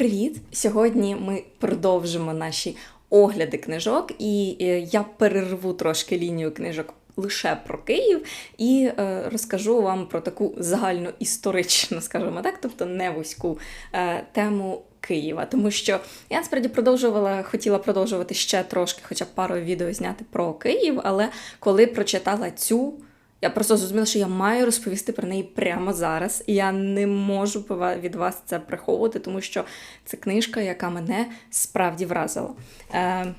Привіт! Сьогодні ми продовжимо наші огляди книжок, і е, я перерву трошки лінію книжок лише про Київ і е, розкажу вам про таку загальну історичну, скажімо так, тобто не вузьку е, тему. Києва, тому що я насправді продовжувала, хотіла продовжувати ще трошки, хоча б пару відео зняти про Київ, але коли прочитала цю я просто зрозуміла, що я маю розповісти про неї прямо зараз. І я не можу від вас це приховувати, тому що це книжка, яка мене справді вразила. Е,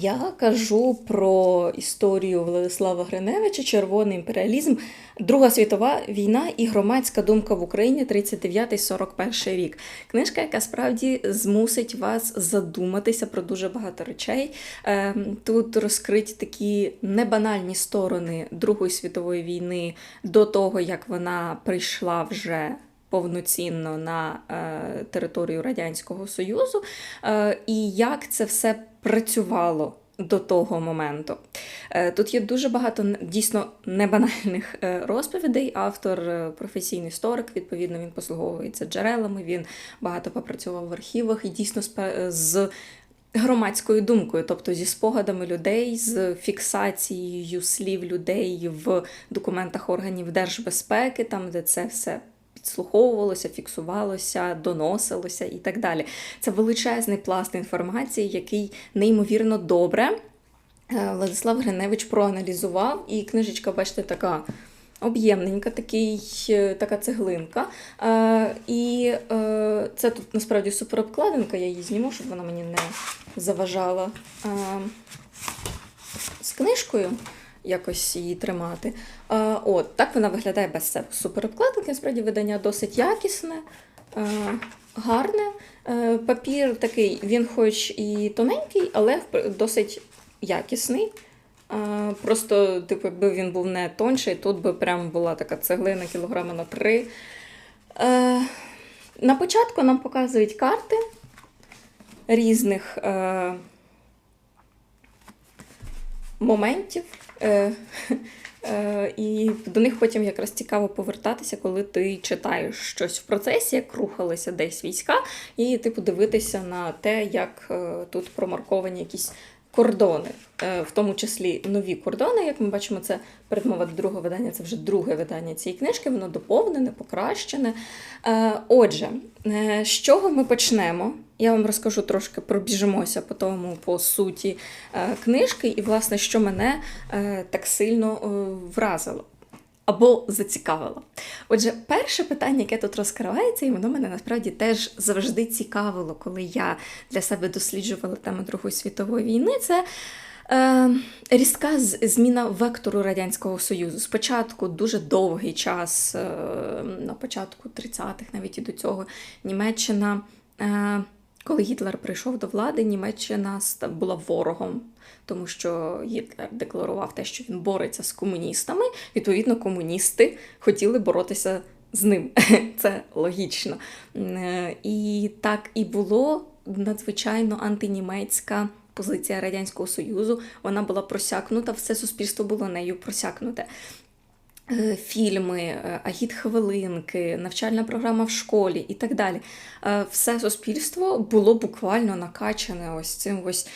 я кажу про історію Владислава Гриневича, Червоний імперіалізм, Друга світова війна і громадська думка в Україні 39-41 рік. Книжка, яка справді змусить вас задуматися про дуже багато речей. Ем, тут розкриті такі небанальні сторони Другої світової війни до того, як вона прийшла вже. Повноцінно на е, територію Радянського Союзу, е, і як це все працювало до того моменту. Е, тут є дуже багато дійсно небанальних е, розповідей. Автор е, професійний історик, відповідно, він послуговується джерелами, він багато попрацював в архівах і дійсно з. Громадською думкою, тобто зі спогадами людей, з фіксацією слів людей в документах органів держбезпеки, там де це все підслуховувалося, фіксувалося, доносилося і так далі. Це величезний пласт інформації, який неймовірно добре е, Владислав Гриневич проаналізував, і книжечка, бачите, така. Об'ємненька, такий, е, така цеглинка. Е, І е, це тут насправді суперобкладинка, я її зніму, щоб вона мені не заважала е, з книжкою якось її тримати. А, От, Так вона виглядає без себе. Суперобкладинки, насправді видання досить якісне, а, гарне. А, папір такий, він хоч і тоненький, але досить якісний. А, Просто, типу, якби він був не тонший, тут би прям була така цеглина кілограма на три. А, на початку нам показують карти різних е, моментів. Е, е, І до них потім якраз цікаво повертатися, коли ти читаєш щось в процесі, як рухалися десь війська, і типу дивитися на те, як е, тут промарковані якісь кордони, е, в тому числі нові кордони. Як ми бачимо, це передмова до другого видання, це вже друге видання цієї книжки, воно доповнене, покращене. Е, отже, е, з чого ми почнемо? Я вам розкажу трошки пробіжимося по тому, по суті книжки, і, власне, що мене так сильно вразило або зацікавило. Отже, перше питання, яке тут розкривається, і воно мене насправді теж завжди цікавило, коли я для себе досліджувала тему Другої світової війни, це е, різка зміна вектору Радянського Союзу. Спочатку дуже довгий час, е, на початку 30-х, навіть і до цього, Німеччина. Е, коли Гітлер прийшов до влади, Німеччина була ворогом, тому що Гітлер декларував те, що він бореться з комуністами. Відповідно, комуністи хотіли боротися з ним. Це логічно. Е, і так і було надзвичайно антинімецька. Позиція Радянського Союзу вона була просякнута, все суспільство було нею просякнуте. Е, фільми, е, агіт-хвилинки, навчальна програма в школі і так далі. Е, все суспільство було буквально накачане ось цим ось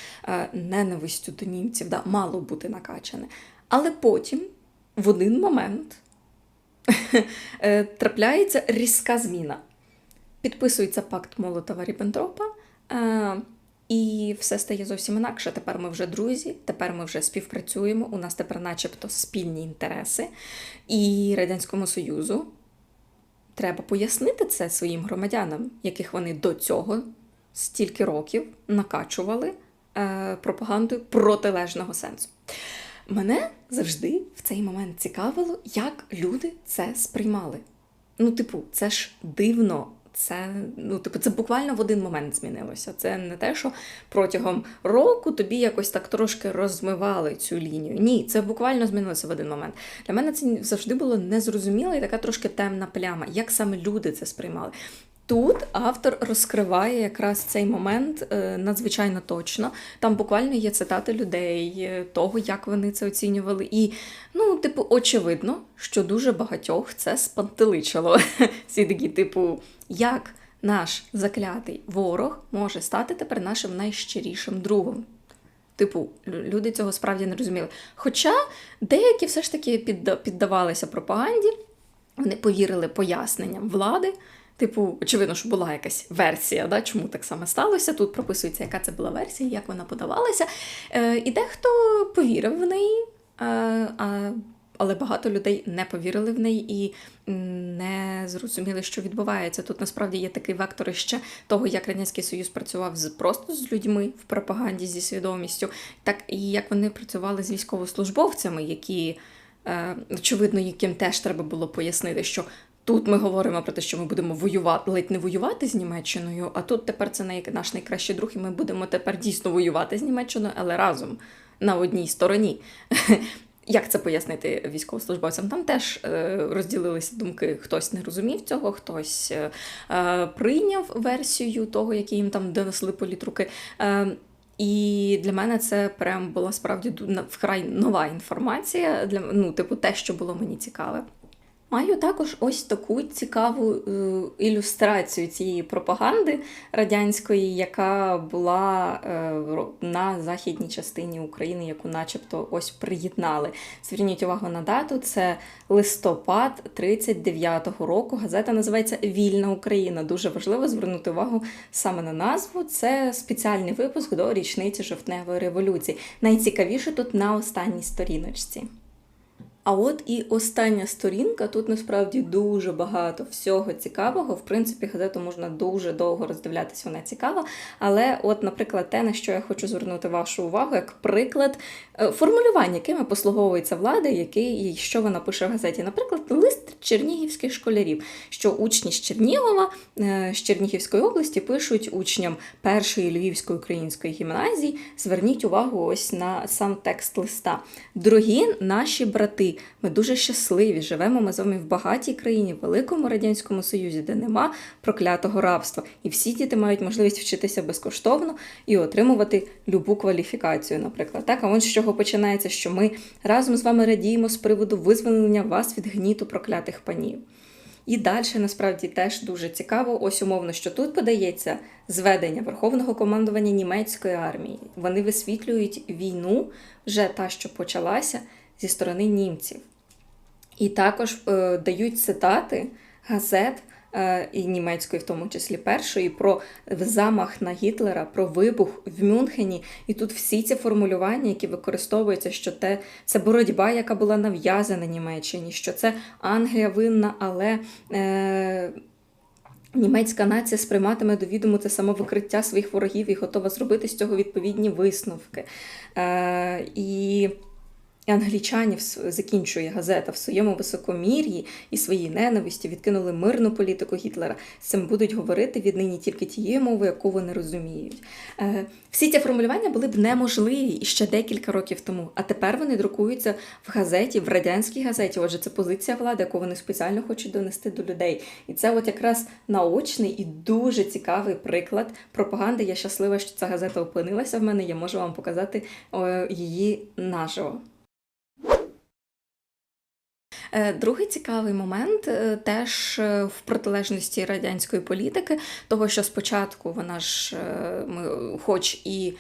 ненавистю до німців, да, мало бути накачане. Але потім, в один момент, трапляється різка зміна. Підписується пакт Молотова Ріббентропа, і все стає зовсім інакше. Тепер ми вже друзі, тепер ми вже співпрацюємо. У нас тепер, начебто, спільні інтереси. І Радянському Союзу треба пояснити це своїм громадянам, яких вони до цього стільки років накачували е, пропагандою протилежного сенсу. Мене завжди в цей момент цікавило, як люди це сприймали. Ну, типу, це ж дивно це ну, типу, це буквально в один момент змінилося. Це не те, що протягом року тобі якось так трошки розмивали цю лінію. Ні, це буквально змінилося в один момент. Для мене це завжди було незрозуміло і така трошки темна пляма, як саме люди це сприймали. Тут автор розкриває якраз цей момент е, надзвичайно точно. Там буквально є цитати людей, е, того, як вони це оцінювали. І, ну, типу, очевидно, що дуже багатьох це спантеличило. Всі такі, типу, як наш заклятий ворог може стати тепер нашим найщирішим другом. Типу, люди цього справді не розуміли. Хоча деякі все ж таки піддавалися пропаганді, вони повірили поясненням влади. Типу, очевидно, що була якась версія, да, чому так саме сталося. Тут прописується, яка це була версія, як вона подавалася. Е, і дехто повірив в неї, е, а, але багато людей не повірили в неї і не зрозуміли, що відбувається. Тут насправді є такий вектор ще того, як Радянський Союз працював з просто з людьми в пропаганді зі свідомістю, так і як вони працювали з військовослужбовцями, які е, очевидно, яким теж треба було пояснити, що тут ми говоримо про те, що ми будемо воювати, ледь не воювати з Німеччиною, а тут тепер це наш найкращий друг, і ми будемо тепер дійсно воювати з Німеччиною, але разом на одній стороні. Як це пояснити військовослужбовцям? Там теж е, розділилися думки. Хтось не розумів цього, хтось е, е, прийняв версію того, які їм там донесли політруки. І для мене це прям була справді вкрай нова інформація. Для ну, типу, те, що було мені цікаве. Маю також ось таку цікаву е, ілюстрацію цієї пропаганди радянської, яка була е, на західній частині України, яку начебто ось приєднали. Зверніть увагу на дату, це листопад 39-го року. Газета називається Вільна Україна. Дуже важливо звернути увагу саме на назву. Це спеціальний випуск до річниці жовтневої революції. Найцікавіше тут на останній сторіночці. А от і остання сторінка. Тут насправді дуже багато всього цікавого. В принципі, газету можна дуже довго роздивлятися, вона цікава. Але, от, наприклад, те, на що я хочу звернути вашу увагу, як приклад е, формулювання, якими послуговується влада, який і що вона пише в газеті. Наприклад, лист чернігівських школярів, що учні з Чернігова, е, з Чернігівської області пишуть учням першої Львівської української гімназії. Зверніть увагу ось на сам текст листа. Дорогі наші брати, ми дуже щасливі. Живемо ми з вами в багатій країні, в великому радянському союзі, де нема проклятого рабства, і всі діти мають можливість вчитися безкоштовно і отримувати любу кваліфікацію. Наприклад, так а он з чого починається, що ми разом з вами радіємо з приводу визволення вас від гніту проклятих панів. І далі насправді теж дуже цікаво. Ось умовно, що тут подається зведення Верховного командування німецької армії. Вони висвітлюють війну, вже та, що почалася зі сторони німців. І також е, дають цитати газет е, і німецької, в тому числі першої, про замах на Гітлера, про вибух в Мюнхені. І тут всі ці формулювання, які використовуються, що те, це боротьба, яка була нав'язана Німеччині, що це Англія винна, але. Е, Німецька нація сприйматиме до відому це самовикриття своїх ворогів і готова зробити з цього відповідні висновки. Е, і і англічанів закінчує газета в своєму високомір'ї і своїй ненависті відкинули мирну політику Гітлера. Цим будуть говорити віднині тільки тією мовою, яку вони розуміють. Е, всі ці формулювання були б неможливі ще декілька років тому. А тепер вони друкуються в газеті, в радянській газеті. Отже, це позиція влади, яку вони спеціально хочуть донести до людей. І це от якраз наочний і дуже цікавий приклад пропаганди. Я щаслива, що ця газета опинилася в мене. Я можу вам показати її наживо. Е, Другий цікавий момент е, теж е, в протилежності радянської політики, того, що спочатку вона ж ми, хоч і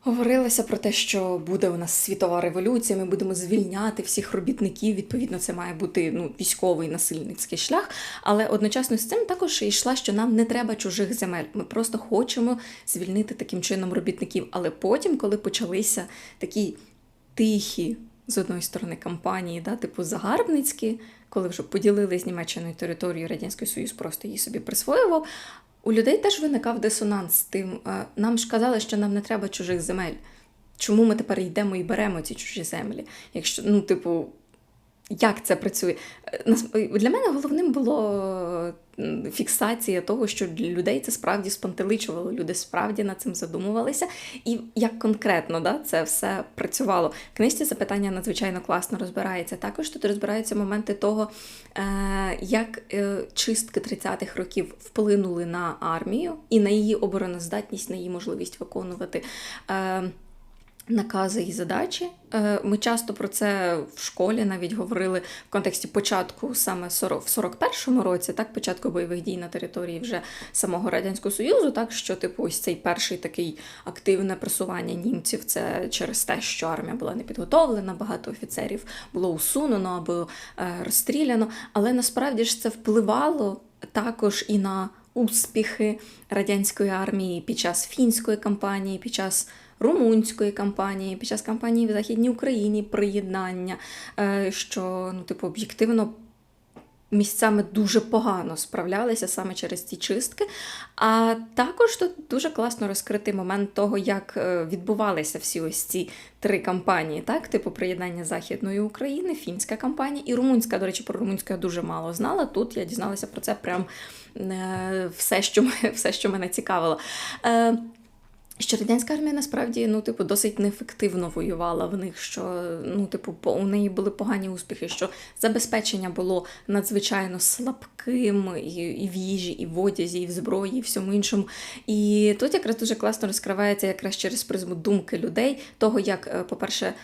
говорилося про те, що буде у нас світова революція, ми будемо звільняти всіх робітників. Відповідно, це має бути ну, військовий насильницький шлях. Але одночасно з цим також йшла, що нам не треба чужих земель. Ми просто хочемо звільнити таким чином робітників. Але потім, коли почалися такі тихі з одної сторони кампанії, да, типу загарбницькі, коли вже поділили з Німеччиною територію, Радянський Союз просто її собі присвоював. У людей теж виникав дисонанс з тим. е, Нам ж казали, що нам не треба чужих земель. Чому ми тепер йдемо і беремо ці чужі землі? Якщо, ну, типу, як це працює? Е, Для мене головним було фіксація того, що для людей це справді спантеличувало. Люди справді над цим задумувалися, і як конкретно да, це все працювало. В книжці запитання надзвичайно класно розбирається. Також тут розбираються моменти того, е, як е, чистки 30-х років вплинули на армію і на її обороноздатність, на її можливість виконувати. Накази і задачі. Е, Ми часто про це в школі навіть говорили в контексті початку саме 40 в 41-му році, так, початку бойових дій на території вже самого Радянського Союзу, так що, типу, ось цей перший такий активне просування німців це через те, що армія була не підготовлена, багато офіцерів було усунено або е, розстріляно. Але насправді ж це впливало також і на успіхи радянської армії під час фінської кампанії, під час румунської кампанії, під час кампанії в Західній Україні приєднання, е, що ну, типу, об'єктивно. Місцями дуже погано справлялися саме через ці чистки. А також тут дуже класно розкритий момент того, як е, відбувалися всі ось ці три кампанії, так, типу приєднання Західної України, фінська кампанія і румунська. До речі, про румунську я дуже мало знала. Тут я дізналася про це прям е, все, що, все, що мене цікавило. Що радянська армія насправді ну, типу, досить неефективно воювала в них, що ну, типу, у неї були погані успіхи, що забезпечення було надзвичайно слабким і, і в їжі, і в одязі, і в зброї, і всьому іншому. І тут якраз дуже класно розкривається якраз через призму думки людей, того, як, е, по-перше, е,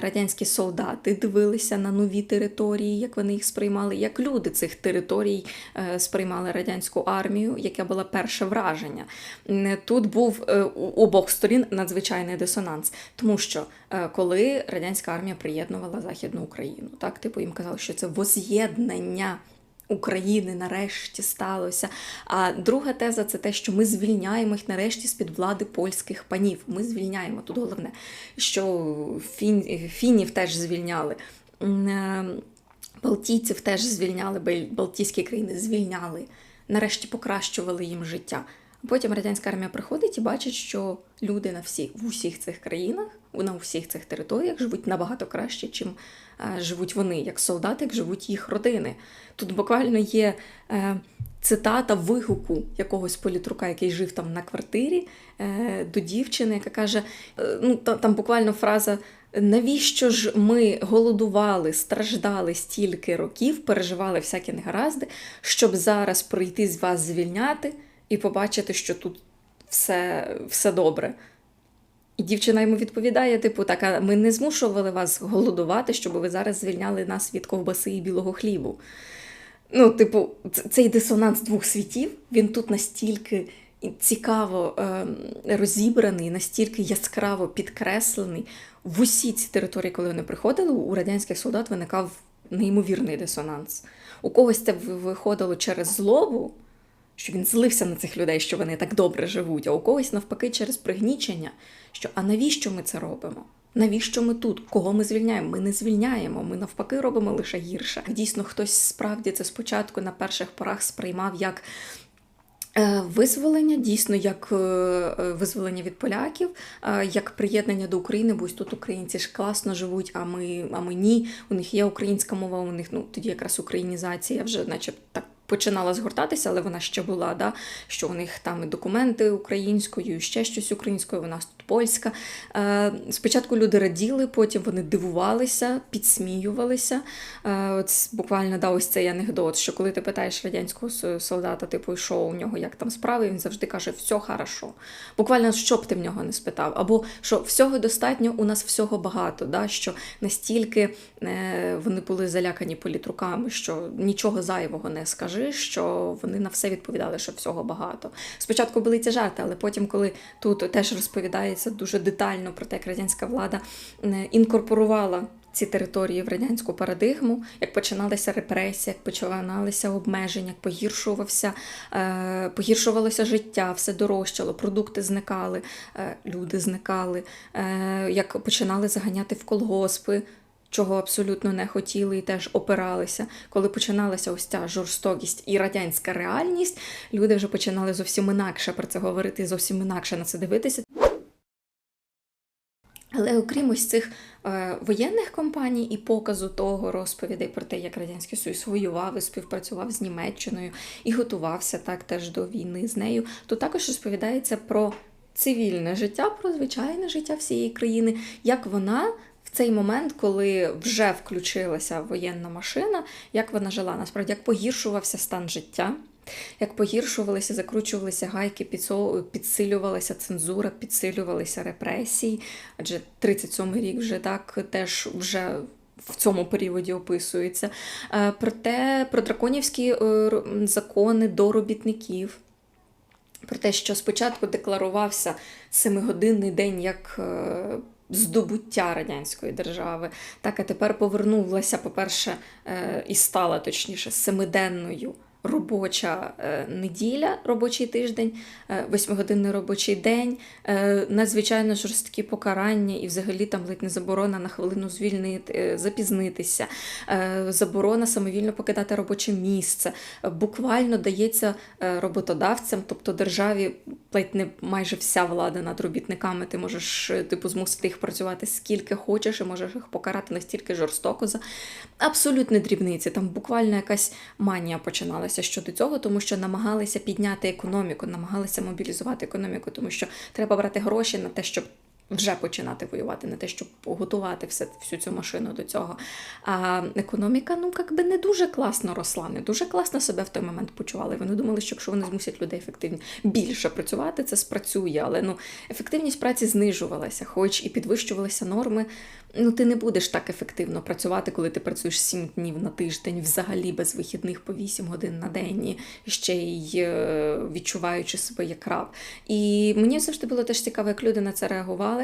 радянські солдати дивилися на нові території, як вони їх сприймали, як люди цих територій е, сприймали радянську армію, яке було перше враження. Тут був у обох сторін надзвичайний дисонанс, тому що е, коли радянська армія приєднувала Західну Україну, так типу їм казали, що це воз'єднання. України нарешті сталося. А друга теза це те, що ми звільняємо їх нарешті з-під влади польських панів. Ми звільняємо тут головне, що фін, фінів теж звільняли. Е, Балтійців теж звільняли, Балтійські країни звільняли, нарешті покращували їм життя. Потім радянська армія приходить і бачить, що люди на всіх в усіх цих країнах, на усіх цих територіях живуть набагато краще, чим е, живуть вони, як солдати, як живуть їх родини. Тут буквально є е, цитата вигуку якогось політрука, який жив там на квартирі, е, до дівчини, яка каже: е, ну та- там буквально фраза. Навіщо ж ми голодували, страждали стільки років, переживали всякі негаразди, щоб зараз прийти з вас звільняти і побачити, що тут все, все добре. І дівчина йому відповідає: типу, так, а ми не змушували вас голодувати, щоб ви зараз звільняли нас від ковбаси і білого хлібу. Ну, типу, цей дисонанс двох світів, він тут настільки цікаво ем, розібраний, настільки яскраво підкреслений. В усі ці території, коли вони приходили, у радянських солдат виникав неймовірний дисонанс. У когось це виходило через злобу, що він злився на цих людей, що вони так добре живуть, а у когось навпаки через пригнічення, що а навіщо ми це робимо? Навіщо ми тут? Кого ми звільняємо? Ми не звільняємо, ми навпаки робимо лише гірше. Дійсно, хтось справді це спочатку на перших порах сприймав як Е, Визволення дійсно як е, е, визволення від поляків, як приєднання до України, бо ось тут українці ж класно живуть, а ми, а ми ні. У них є українська мова, у них ну тоді якраз українізація вже, наче так. Починала згортатися, але вона ще була, да, що у них там і документи українською, і ще щось українською, нас тут польська. Е, спочатку люди раділи, потім вони дивувалися, підсміювалися. Е, от буквально да, ось цей анекдот, що коли ти питаєш радянського солдата, типу, що у нього як там справи, він завжди каже, все хорошо. Буквально, що б ти в нього не спитав, або що всього достатньо, у нас всього багато, да, що настільки е, вони були залякані політруками, що нічого зайвого не скажи, що вони на все відповідали, що всього багато. Спочатку були ці жарти, але потім, коли тут теж розповідається дуже детально про те, як радянська влада інкорпорувала ці території в радянську парадигму, як починалися репресії, як починалися обмеження, як погіршувався, е, погіршувалося життя, все дорожчало, продукти зникали, е, люди зникали, е, як починали заганяти в колгоспи. Чого абсолютно не хотіли і теж опиралися. Коли починалася ось ця жорстокість і радянська реальність, люди вже починали зовсім інакше про це говорити, зовсім інакше на це дивитися. Але окрім ось цих е, воєнних компаній і показу того розповідей про те, як Радянський Союз воював і співпрацював з Німеччиною і готувався так теж до війни з нею, то також розповідається про цивільне життя, про звичайне життя всієї країни, як вона. Цей момент, коли вже включилася воєнна машина, як вона жила, насправді як погіршувався стан життя, Як погіршувалися, закручувалися гайки, підсилювалася цензура, підсилювалися репресії. Адже 37-й рік вже так теж вже. В цьому періоді описується. Е, Проте про драконівські е, закони до робітників, про те, що спочатку декларувався семигодинний день як е, здобуття радянської держави, так а тепер повернулася, по-перше, е, і стала точніше семиденною. Робоча е, неділя, робочий тиждень, е, восьмигодинний робочий день, е, надзвичайно жорсткі покарання, і взагалі там ледь не заборона на хвилину звільнити, запізнитися, заборона самовільно покидати робоче місце. Буквально дається роботодавцям, тобто державі, ледь не майже вся влада над робітниками. Ти можеш типу змусити їх працювати скільки хочеш, і можеш їх покарати настільки жорстоко за абсолютні дрібниці. Там буквально якась манія починалася щодо цього, тому що намагалися підняти економіку, намагалися мобілізувати економіку, тому що треба брати гроші на те, щоб. Вже починати воювати, не те, щоб готувати все, всю цю машину до цього. А економіка, ну як би не дуже класно росла, не дуже класно себе в той момент почували. Вони думали, що якщо вони змусять людей ефективні більше працювати, це спрацює. Але ну ефективність праці знижувалася, хоч і підвищувалися норми. Ну, ти не будеш так ефективно працювати, коли ти працюєш 7 днів на тиждень, взагалі без вихідних по 8 годин на день, ще й е, відчуваючи себе як раб. І мені завжди було теж цікаво, як люди на це реагували.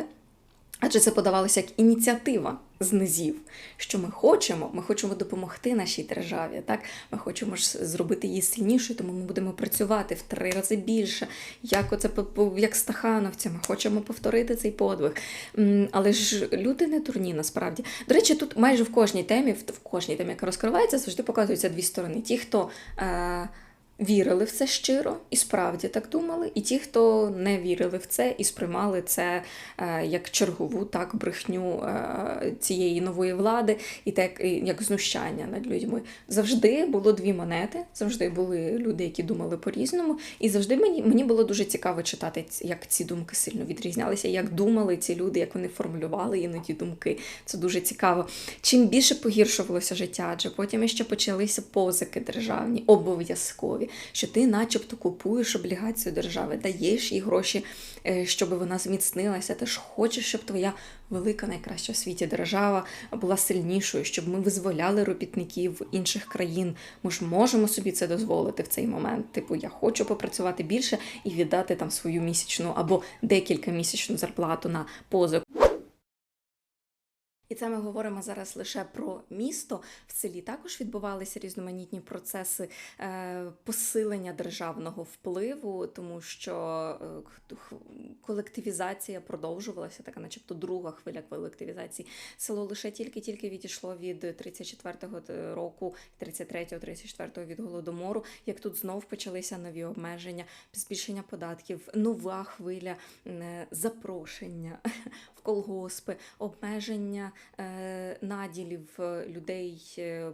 Адже це подавалося як ініціатива з низів, що ми хочемо, ми хочемо допомогти нашій державі. Так, ми хочемо ж зробити її сильнішою, тому ми будемо працювати в три рази більше. Як оце як стахановці, ми хочемо повторити цей подвиг. Але ж люди не дурні насправді. До речі, тут майже в кожній темі, в кожній темі, яка розкривається, завжди показуються дві сторони. Ті, хто. Е- Вірили в це щиро і справді так думали, і ті, хто не вірили в це і сприймали це е, як чергову так брехню е, цієї нової влади, і так як знущання над людьми. Завжди було дві монети, завжди були люди, які думали по-різному, і завжди мені, мені було дуже цікаво читати, як ці думки сильно відрізнялися, як думали ці люди, як вони формулювали іноді думки. Це дуже цікаво. Чим більше погіршувалося життя, адже потім ще почалися позики державні, обов'язкові, що ти, начебто, купуєш облігацію держави, даєш їй гроші, е, щоб вона зміцнилася. Ти ж хочеш, щоб твоя велика, найкраща в світі держава була сильнішою, щоб ми визволяли робітників інших країн. Ми ж можемо собі це дозволити в цей момент. Типу, я хочу попрацювати більше і віддати там свою місячну або декілька місячну зарплату на позик. І це ми говоримо зараз лише про місто. В селі також відбувалися різноманітні процеси е, посилення державного впливу, тому що е, колективізація продовжувалася, така, начебто, друга хвиля колективізації. Село лише тільки-тільки відійшло від 34-го року, 33-го, 34-го від голодомору. Як тут знов почалися нові обмеження, збільшення податків, нова хвиля е, запрошення в колгоспи, обмеження е, наділів е, людей е,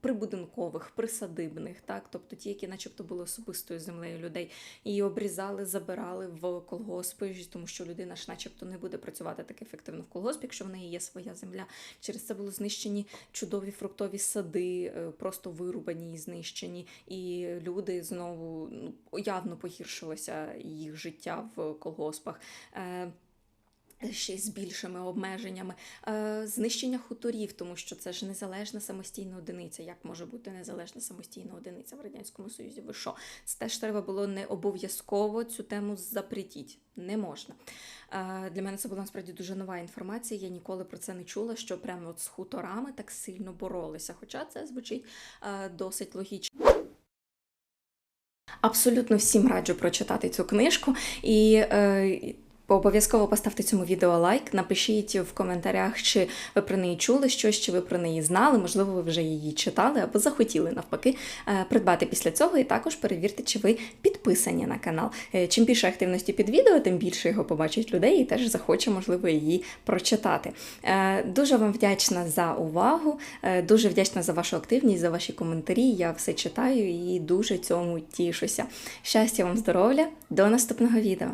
прибудинкових, присадибних, так, тобто ті, які начебто були особистою землею людей, і обрізали, забирали в колгоспи, тому що людина ж, начебто, не буде працювати так ефективно в колгоспі, якщо в неї є своя земля. Через це були знищені чудові фруктові сади, е, просто вирубані і знищені. І люди знову ну, явно погіршилося їх життя в колгоспах. Ще з більшими обмеженнями, Е, знищення хуторів, тому що це ж незалежна самостійна одиниця. Як може бути незалежна самостійна одиниця в радянському союзі? Ви що? Це теж треба було не обов'язково цю тему запретіть. Не можна. Е, Для мене це була насправді дуже нова інформація. Я ніколи про це не чула, що прямо от з хуторами так сильно боролися. Хоча це звучить е, досить логічно. Абсолютно всім раджу прочитати цю книжку і. Е, Обов'язково поставте цьому відео лайк, напишіть в коментарях, чи ви про неї чули щось, чи ви про неї знали, можливо, ви вже її читали або захотіли навпаки е, придбати після цього. І також перевірте, чи ви підписані на канал. Е, Чим більше активності під відео, тим більше його побачать людей і теж захоче, можливо, її прочитати. Е, Дуже вам вдячна за увагу, дуже вдячна за вашу активність, за ваші коментарі. Я все читаю і дуже цьому тішуся. Щастя вам, здоров'я, до наступного відео!